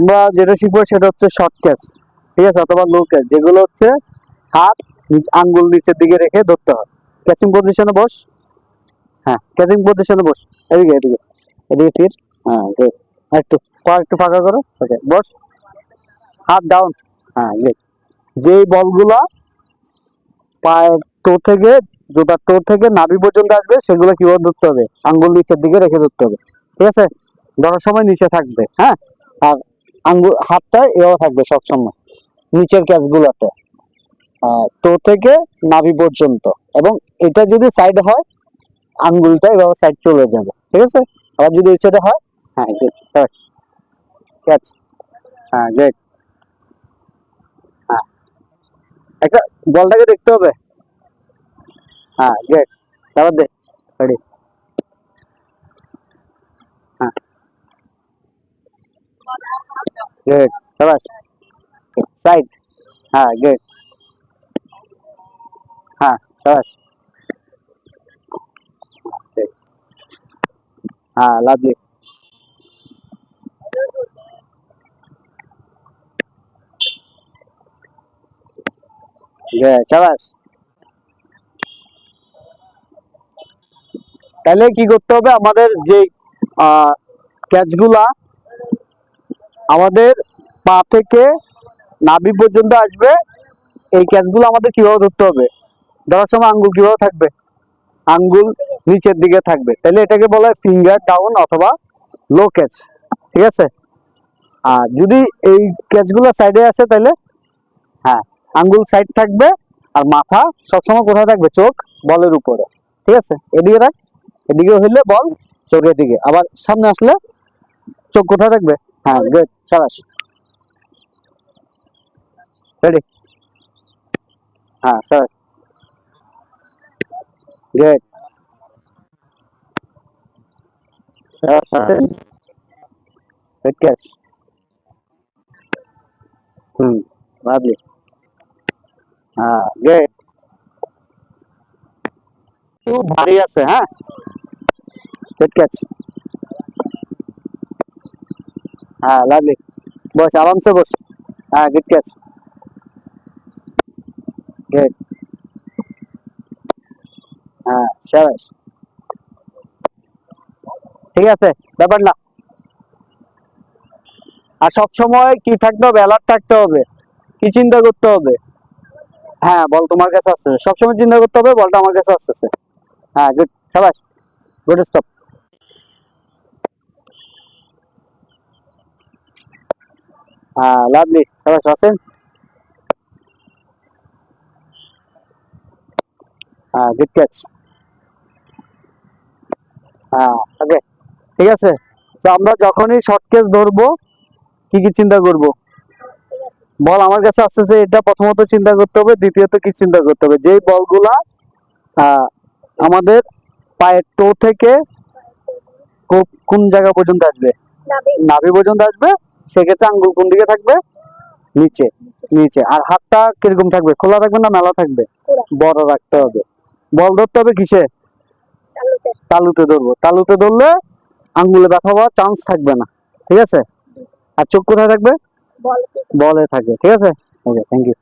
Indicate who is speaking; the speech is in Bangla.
Speaker 1: আমরা যেটা শিখব সেটা হচ্ছে শর্ট ক্যাচ ঠিক আছে? অথবা লো ক্যাচ যেগুলো হচ্ছে হাত আঙ্গুল নিচের দিকে রেখে ধরতে হয়। ক্যাচিং পজিশনে বস। হ্যাঁ ক্যাচিং পজিশনে বস। এদিকে এদিকে। এদিকে ফির। হ্যাঁ একটু, পা একটু ফাঁকা করো। ওকে বস। হাত ডাউন হ্যাঁ good. যেই বলগুলা পায়ের টো থেকে, জুতার টো থেকে নাভি পর্যন্ত আসবে, সেগুলো কীভাবে ধরতে হবে? আঙ্গুল নিচের দিকে রেখে ধরতে হবে। ঠিক আছে? ধরার সময় নিচে থাকবে। হ্যাঁ? আর আঙ্গুল, হাতটা এও থাকবে সব সময় নিচের ক্যাচগুলোতে তো থেকে নাভি পর্যন্ত। এবং এটা যদি সাইড হয়, আঙ্গুলটা এভাবে সাইড চলে যাবে। ঠিক আছে? আবার যদি এই সাইডে হয় হ্যাঁ ক্যাচ হ্যাঁ গুড হ্যাঁ একটা বলটাকে দেখতে হবে। হ্যাঁ গুড তারপর দে রেডি গুড সাবাস সাইড হ্যাঁ গুড হ্যাঁ সাবাস. হ্যাঁ লাভলি সাবাস তাহলে কি করতে হবে? আমাদের যে ক্যাচগুলা আমাদের পা থেকে নাভি পর্যন্ত আসবে। এই ক্যাচগুলো আমাদের কীভাবে ধরতে হবে? ধরার সময় আঙ্গুল কীভাবে থাকবে? আঙ্গুল নিচের দিকে থাকবে। তাহলে এটাকে বলা হয় ফিঙ্গার ডাউন অথবা লো ক্যাচ ঠিক আছে? আর যদি এই ক্যাচগুলো সাইডে আসে তাহলে হ্যাঁ আঙ্গুল সাইড থাকবে আর মাথা সবসময় কোথায় থাকবে? চোখ বলের উপরে, ঠিক আছে? এদিকে রাখ এদিকে হইলে বল চোখের দিকে। আবার সামনে আসলে চোখ কোথায় থাকবে? হ্যাঁ গুড সাবাস রেডি হ্যাঁ সাবাস গুড গুড ক্যাচ হুম lovely হ্যাঁ গুড খুব ভারী আছে হ্যাঁ গুড হ্যাঁ লাভলি বস আরামসে বস। হ্যাঁ গুড ক্যাচ হ্যাঁ সাবাস ঠিক আছে, ব্যাপার না। আর সব সময় কি থাকতে হবে? অ্যালার্ট থাকতে হবে। কি চিন্তা করতে হবে? হ্যাঁ বল তোমার কাছে আসছে সবসময় চিন্তা করতে হবে, বলটা আমার কাছে আসতেছে। হ্যাঁ গুড সাবাস গুড স্টপ হ্যাঁ লাভলি সাবাস আছেন? হ্যাঁ গুড ক্যাচ হ্যাঁ ওকে ঠিক আছে। তো আমরা যখনই শর্ট কেস ধরবো কি কি চিন্তা করব? বল আমার কাছে আসতেছে এটা প্রথমত চিন্তা করতে হবে দ্বিতীয়ত কি চিন্তা করতে হবে? যেই বলগুলা আহ, আমাদের পায়ের টো থেকে কোন জায়গা পর্যন্ত আসবে?
Speaker 2: নাভি
Speaker 1: পর্যন্ত আসবে। সেক্ষেত্রে আঙ্গুল কোন দিকে থাকবে? নিচে নিচে। আর হাতটা কীরকম থাকবে? খোলা থাকবে না মেলা থাকবে। বড় রাখতে হবে। বল ধরতে হবে কিসে? তালুতে। ধরবো। তালুতে ধরলে আঙ্গুলে ব্যথা হওয়ার চান্স থাকবে না। ঠিক আছে? আর চোখ কোথায় থাকবে?
Speaker 2: বল।
Speaker 1: বলে থাকবে ঠিক আছে? Okay thank you